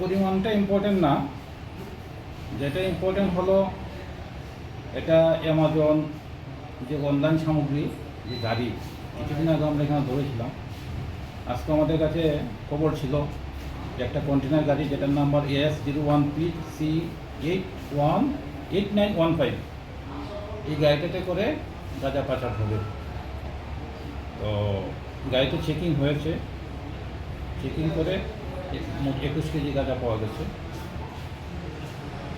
পরিমাণটা ইম্পর্টেন্ট না। যেটা ইম্পর্টেন্ট হলো এটা অ্যামাজন যে অনলাইন সামগ্রী যে গাড়ি কিছুদিন আগে আমরা এখানে ধরেছিলাম। আজকে আমাদের কাছে খবর ছিল যে একটা কন্টেনার গাড়ি যেটার number S zero one P C eight one eight nine one five এই গাড়িটাতে করে গাঁজা পাচার হবে। তো গাড়িতে চেকিং হয়েছে। চেকিং করে একুশ কেজি গাঁজা পাওয়া গেছে।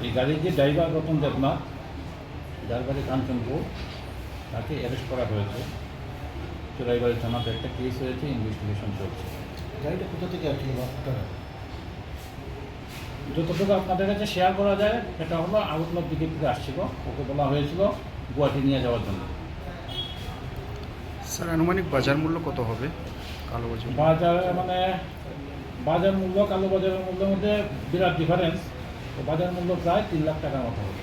এই গাড়ির যে ড্রাইভার রতন দেবনাথ, যার বাড়ি কাঞ্চনপুর, তাকে অ্যারেস্ট করা হয়েছে। চোরাইবাড়ি থানাতে একটা কেস হয়েছে ইনভেস্টিগেশন চলছে। গাড়িটা কোথা থেকে আসছিল আপনারা? যতটুকু আপনাদের কাছে শেয়ার করা যায় সেটা হলো আউটলক দিকে থেকে আসছিল। ওকে বলা হয়েছিল গুয়াহাটি নিয়ে যাওয়ার জন্য। স্যার আনুমানিক বাজার মূল্য কত হবে? কালো বাজার বাজারে মানে বাজার মূল্য কালো বাজারের মূল্যের মধ্যে বিরাট ডিফারেন্স তো বাজার মূল্য প্রায় তিন লাখ টাকার মতো হবে।